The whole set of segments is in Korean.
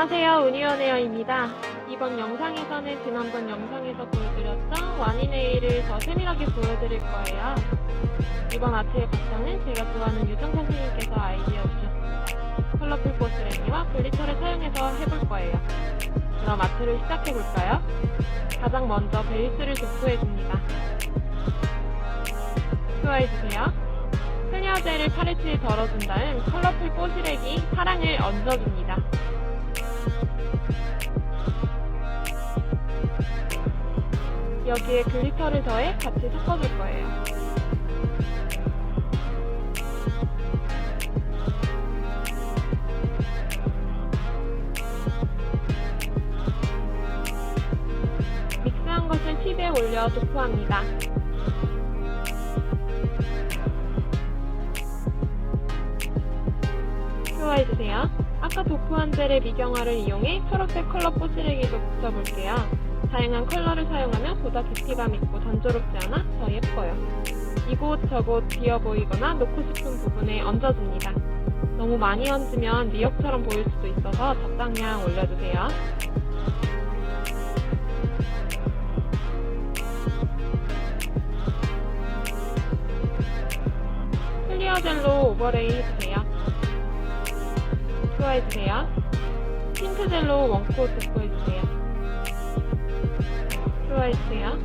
안녕하세요. 운이원에어입니다. 이번 영상에서는 지난번 영상에서 보여드렸던 와니네일을 더 세밀하게 보여드릴 거예요. 이번 아트의 바탕은 제가 좋아하는 유정 선생님께서 아이디어 주셨습니다. 컬러풀 보스레니와 글리터를 사용해서 해볼 거예요. 그럼 아트를 시작해볼까요? 가장 먼저 베이스를 도포해줍니다. 수화해주세요. 클리어 젤을 팔레트에 덜어준 다음 컬러풀 뽀시래기 파랑을 얹어줍니다. 여기에 글리터를 더해 같이 섞어줄 거예요. 믹스한 것을 팁에 올려 도포합니다. 좋아해주세요. 아까 도포한 젤의 미경화를 이용해 초록색 컬러 뽀시래기도 붙여볼게요. 다양한 컬러를 사용하면 보다 깊이감 있고 단조롭지 않아 더 예뻐요. 이곳저곳 비어 보이거나 놓고 싶은 부분에 얹어줍니다. 너무 많이 얹으면 미역처럼 보일 수도 있어서 적당량 올려주세요. 클리어 젤로 오버레이 해주세요. 투하해주세요. 틴트 젤로 원코트 도포해주세요. 투하해주세요.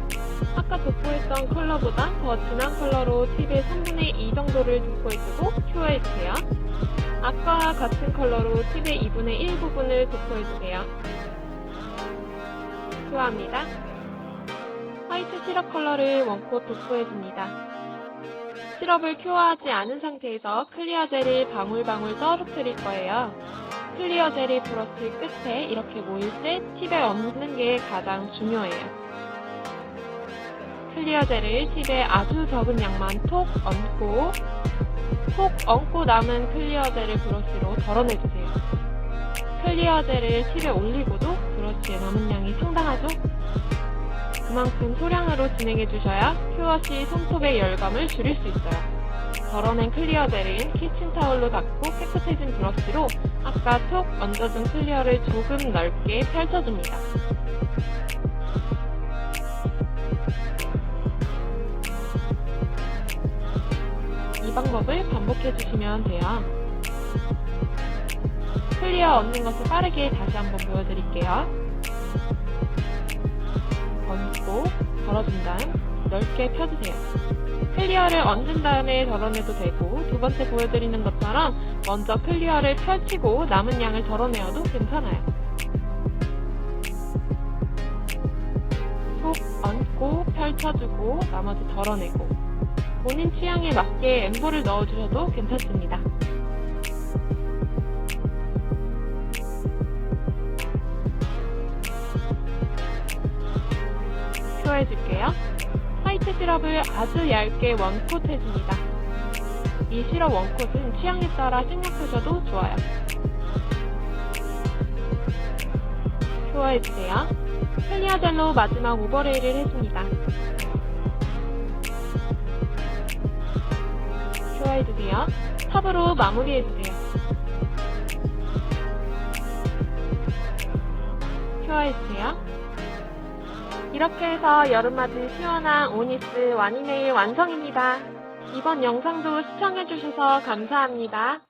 아까 도포했던 컬러보다 더 진한 컬러로 팁의 3분의 2 정도를 도포해주고 큐어해주세요. 아까와 같은 컬러로 팁의 2분의 1 부분을 도포해주세요. 큐어합니다. 화이트 시럽 컬러를 원콧 도포해줍니다. 시럽을 큐어하지 않은 상태에서 클리어 젤을 방울방울 떨어뜨릴 거예요. 클리어 젤이 브러쉬 끝에 이렇게 모일 때 팁에 얹는 게 가장 중요해요. 클리어 젤을 팁에 아주 적은 양만 톡 얹고 톡 얹고 남은 클리어 젤을 브러쉬로 덜어내주세요. 클리어 젤을 팁에 올리고도 브러쉬에 남은 양이 상당하죠? 그만큼 소량으로 진행해 주셔야 큐어 시 손톱의 열감을 줄일 수 있어요. 덜어낸 클리어 젤은 키친타올로 닦고 깨끗해진 브러쉬로 아까 톡 얹어준 클리어를 조금 넓게 펼쳐줍니다. 방법을 반복해 주시면 돼요. 클리어 얹는 것을 빠르게 다시 한번 보여드릴게요. 얹고 덜어준 다음 넓게 펴주세요. 클리어를 얹은 다음에 덜어내도 되고 두 번째 보여드리는 것처럼 먼저 클리어를 펼치고 남은 양을 덜어내어도 괜찮아요. 톡 얹고 펼쳐주고 나머지 덜어내고 본인 취향에 맞게 엠보를 넣어주셔도 괜찮습니다. 큐어해줄게요. 화이트 시럽을 아주 얇게 원콧 해줍니다. 이 시럽 원콧은 취향에 따라 생략하셔도 좋아요. 큐어해주세요. 클리어 젤로 마지막 오버레이를 해줍니다. 큐어해주세요. 탑으로 마무리해주세요. 큐어해주세요. 이렇게 해서 여름맞이 시원한 오니스 와니네일 완성입니다. 이번 영상도 시청해주셔서 감사합니다.